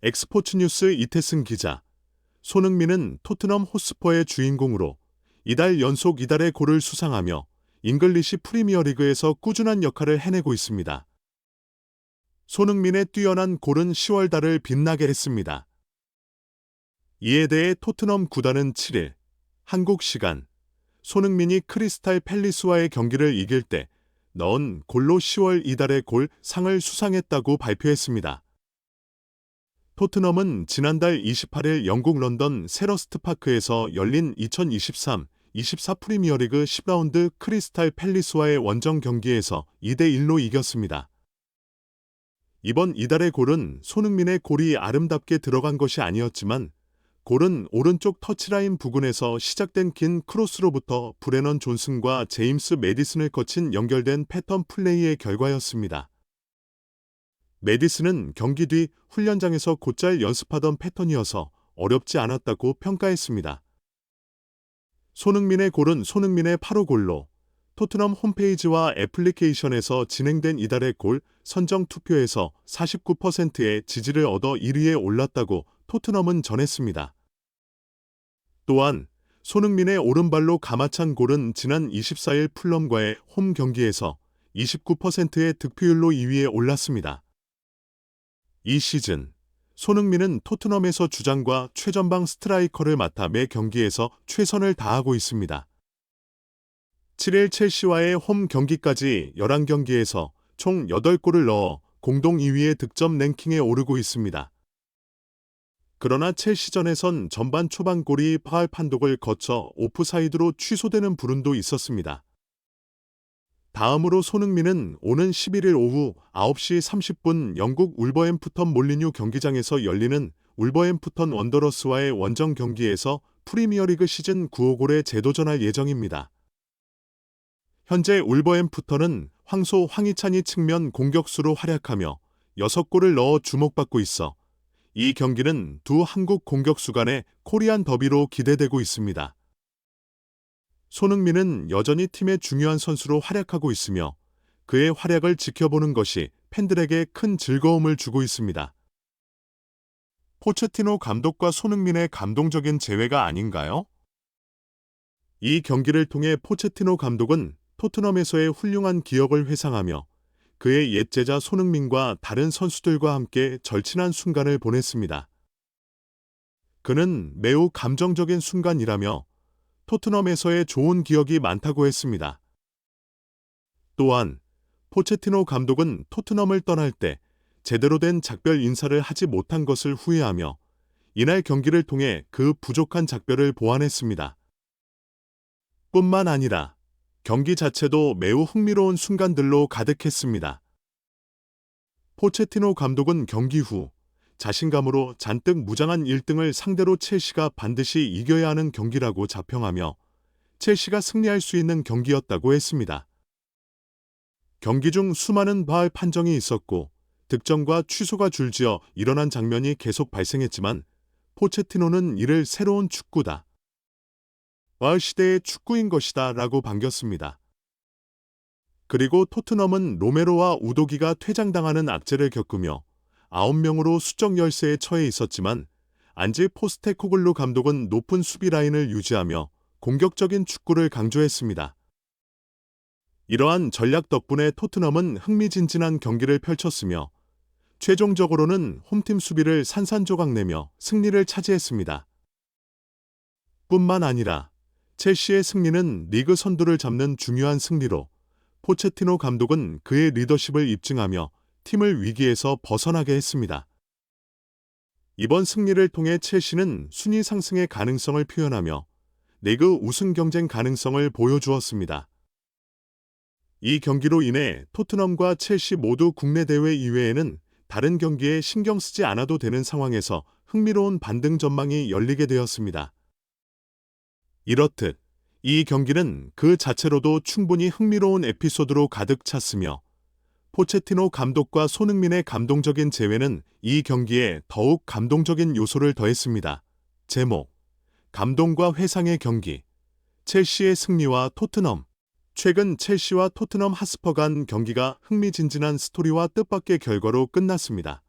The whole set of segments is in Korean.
엑스포츠 뉴스 이태승 기자. 손흥민은 토트넘 호스퍼의 주인공으로 이달 연속 이달의 골을 수상하며 잉글리시 프리미어리그에서 꾸준한 역할을 해내고 있습니다. 손흥민의 뛰어난 골은 10월 달을 빛나게 했습니다. 이에 대해 토트넘 구단은 7일 한국 시간 손흥민이 크리스탈 팰리스와의 경기를 이길 때 넣은 골로 10월 이달의 골 상을 수상했다고 발표했습니다. 토트넘은 지난달 28일 영국 런던 세러스트 파크에서 열린 2023-24 프리미어리그 10라운드 크리스탈 팰리스와의 원정 경기에서 2대1로 이겼습니다. 이번 이달의 골은 손흥민의 골이 아름답게 들어간 것이 아니었지만 골은 오른쪽 터치라인 부근에서 시작된 긴 크로스로부터 브레넌 존슨과 제임스 메디슨을 거친 연결된 패턴 플레이의 결과였습니다. 메디슨은 경기 뒤 훈련장에서 곧잘 연습하던 패턴이어서 어렵지 않았다고 평가했습니다. 손흥민의 골은 손흥민의 8호 골로 토트넘 홈페이지와 애플리케이션에서 진행된 이달의 골 선정 투표에서 49%의 지지를 얻어 1위에 올랐다고 토트넘은 전했습니다. 또한 손흥민의 오른발로 가마찬 골은 지난 24일 풀럼과의 홈 경기에서 29%의 득표율로 2위에 올랐습니다. 이 시즌 손흥민은 토트넘에서 주장과 최전방 스트라이커를 맡아 매 경기에서 최선을 다하고 있습니다. 7일 첼시와의 홈 경기까지 11경기에서 총 8골을 넣어 공동 2위의 득점 랭킹에 오르고 있습니다. 그러나 첼시전에선 전반 초반 골이 파울 판독을 거쳐 오프사이드로 취소되는 불운도 있었습니다. 다음으로 손흥민은 오는 11일 오후 9시 30분 영국 울버햄프턴 몰리뉴 경기장에서 열리는 울버햄프턴 원더러스와의 원정 경기에서 프리미어리그 시즌 9호 골에 재도전할 예정입니다. 현재 울버햄프턴은 황소 황희찬이 측면 공격수로 활약하며 6골을 넣어 주목받고 있어 이 경기는 두 한국 공격수 간의 코리안 더비로 기대되고 있습니다. 손흥민은 여전히 팀의 중요한 선수로 활약하고 있으며 그의 활약을 지켜보는 것이 팬들에게 큰 즐거움을 주고 있습니다. 포체티노 감독과 손흥민의 감동적인 재회가 아닌가요? 이 경기를 통해 포체티노 감독은 토트넘에서의 훌륭한 기억을 회상하며 그의 옛 제자 손흥민과 다른 선수들과 함께 절친한 순간을 보냈습니다. 그는 매우 감정적인 순간이라며 토트넘에서의 좋은 기억이 많다고 했습니다. 또한 포체티노 감독은 토트넘을 떠날 때 제대로 된 작별 인사를 하지 못한 것을 후회하며 이날 경기를 통해 그 부족한 작별을 보완했습니다. 뿐만 아니라 경기 자체도 매우 흥미로운 순간들로 가득했습니다. 포체티노 감독은 경기 후 자신감으로 잔뜩 무장한 1등을 상대로 첼시가 반드시 이겨야 하는 경기라고 자평하며 첼시가 승리할 수 있는 경기였다고 했습니다. 경기 중 수많은 바알 판정이 있었고 득점과 취소가 줄지어 일어난 장면이 계속 발생했지만 포체티노는 이를 새로운 축구다. 와을 시대의 축구인 것이다 라고 반겼습니다. 그리고 토트넘은 로메로와 우도기가 퇴장당하는 악재를 겪으며 9명으로 수적 열세에 처해 있었지만 안지 포스테코글루 감독은 높은 수비 라인을 유지하며 공격적인 축구를 강조했습니다. 이러한 전략 덕분에 토트넘은 흥미진진한 경기를 펼쳤으며 최종적으로는 홈팀 수비를 산산조각 내며 승리를 차지했습니다. 뿐만 아니라 첼시의 승리는 리그 선두를 잡는 중요한 승리로 포체티노 감독은 그의 리더십을 입증하며 팀을 위기에서 벗어나게 했습니다. 이번 승리를 통해 첼시는 순위 상승의 가능성을 표현하며 리그 우승 경쟁 가능성을 보여주었습니다. 이 경기로 인해 토트넘과 첼시 모두 국내 대회 이외에는 다른 경기에 신경 쓰지 않아도 되는 상황에서 흥미로운 반등 전망이 열리게 되었습니다. 이렇듯 이 경기는 그 자체로도 충분히 흥미로운 에피소드로 가득 찼으며 포체티노 감독과 손흥민의 감동적인 재회는 이 경기에 더욱 감동적인 요소를 더했습니다. 제목 감동과 회상의 경기 첼시의 승리와 토트넘 최근 첼시와 토트넘 하스퍼 간 경기가 흥미진진한 스토리와 뜻밖의 결과로 끝났습니다.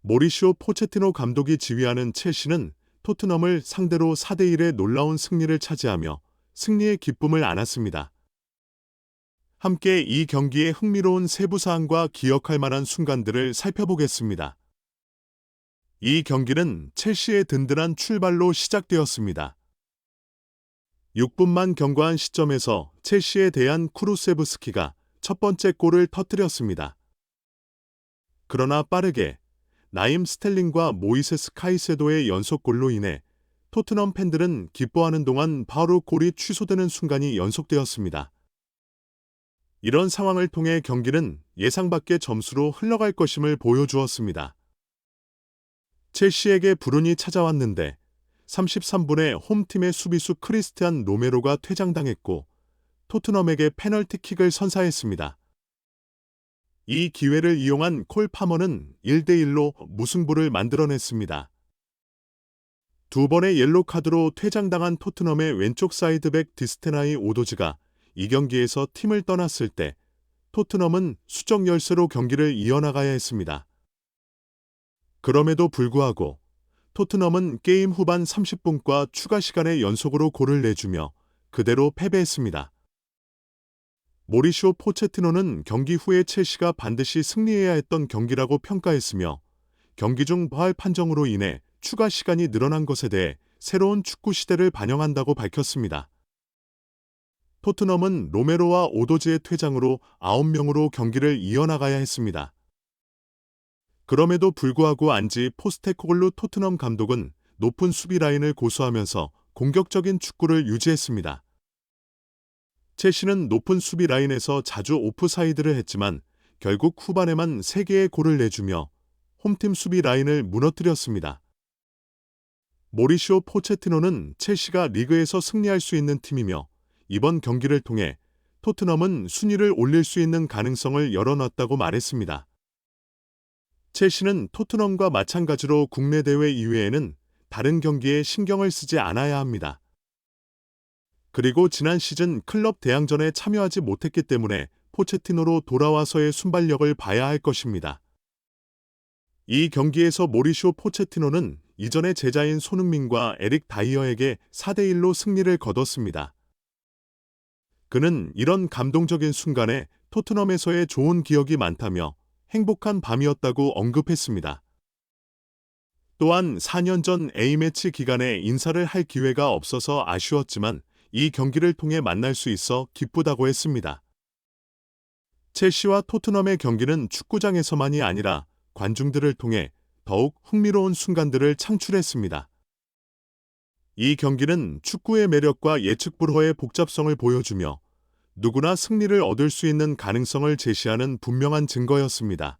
모리시오 포체티노 감독이 지휘하는 첼시는 토트넘을 상대로 4대1의 놀라운 승리를 차지하며 승리의 기쁨을 안았습니다. 함께 이 경기의 흥미로운 세부 사항과 기억할 만한 순간들을 살펴보겠습니다. 이 경기는 첼시의 든든한 출발로 시작되었습니다. 6분만 경과한 시점에서 첼시에 대한 쿠루세브스키가 첫 번째 골을 터뜨렸습니다. 그러나 빠르게 나임 스텔링과 모이세스 카이세도의 연속골로 인해 토트넘 팬들은 기뻐하는 동안 바로 골이 취소되는 순간이 연속되었습니다. 이런 상황을 통해 경기는 예상 밖의 점수로 흘러갈 것임을 보여주었습니다. 첼시에게 불운이 찾아왔는데 33분에 홈팀의 수비수 크리스티안 로메로가 퇴장당했고 토트넘에게 페널티킥을 선사했습니다. 이 기회를 이용한 콜 파머는 1대1로 무승부를 만들어냈습니다. 두 번의 옐로 카드로 퇴장당한 토트넘의 왼쪽 사이드백 디스테나이 오도즈가 이 경기에서 팀을 떠났을 때 토트넘은 수적 열세로 경기를 이어나가야 했습니다. 그럼에도 불구하고 토트넘은 게임 후반 30분과 추가 시간에 연속으로 골을 내주며 그대로 패배했습니다. 모리쇼 포체티노는 경기 후에 첼시가 반드시 승리해야 했던 경기라고 평가했으며 경기 중 부활 판정으로 인해 추가 시간이 늘어난 것에 대해 새로운 축구 시대를 반영한다고 밝혔습니다. 토트넘은 로메로와 오도즈의 퇴장으로 9명으로 경기를 이어나가야 했습니다. 그럼에도 불구하고 안지 포스테코글루 토트넘 감독은 높은 수비 라인을 고수하면서 공격적인 축구를 유지했습니다. 첼시는 높은 수비 라인에서 자주 오프사이드를 했지만 결국 후반에만 3개의 골을 내주며 홈팀 수비 라인을 무너뜨렸습니다. 모리시오 포체티노는 첼시가 리그에서 승리할 수 있는 팀이며 이번 경기를 통해 토트넘은 순위를 올릴 수 있는 가능성을 열어놨다고 말했습니다. 첼시는 토트넘과 마찬가지로 국내 대회 이외에는 다른 경기에 신경을 쓰지 않아야 합니다. 그리고 지난 시즌 클럽 대항전에 참여하지 못했기 때문에 포체티노로 돌아와서의 순발력을 봐야 할 것입니다. 이 경기에서 모리쇼 포체티노는 이전의 제자인 손흥민과 에릭 다이어에게 4대1로 승리를 거뒀습니다. 그는 이런 감동적인 순간에 토트넘에서의 좋은 기억이 많다며 행복한 밤이었다고 언급했습니다. 또한 4년 전 A매치 기간에 인사를 할 기회가 없어서 아쉬웠지만 이 경기를 통해 만날 수 있어 기쁘다고 했습니다. 첼시와 토트넘의 경기는 축구장에서만이 아니라 관중들을 통해 더욱 흥미로운 순간들을 창출했습니다. 이 경기는 축구의 매력과 예측 불허의 복잡성을 보여주며 누구나 승리를 얻을 수 있는 가능성을 제시하는 분명한 증거였습니다.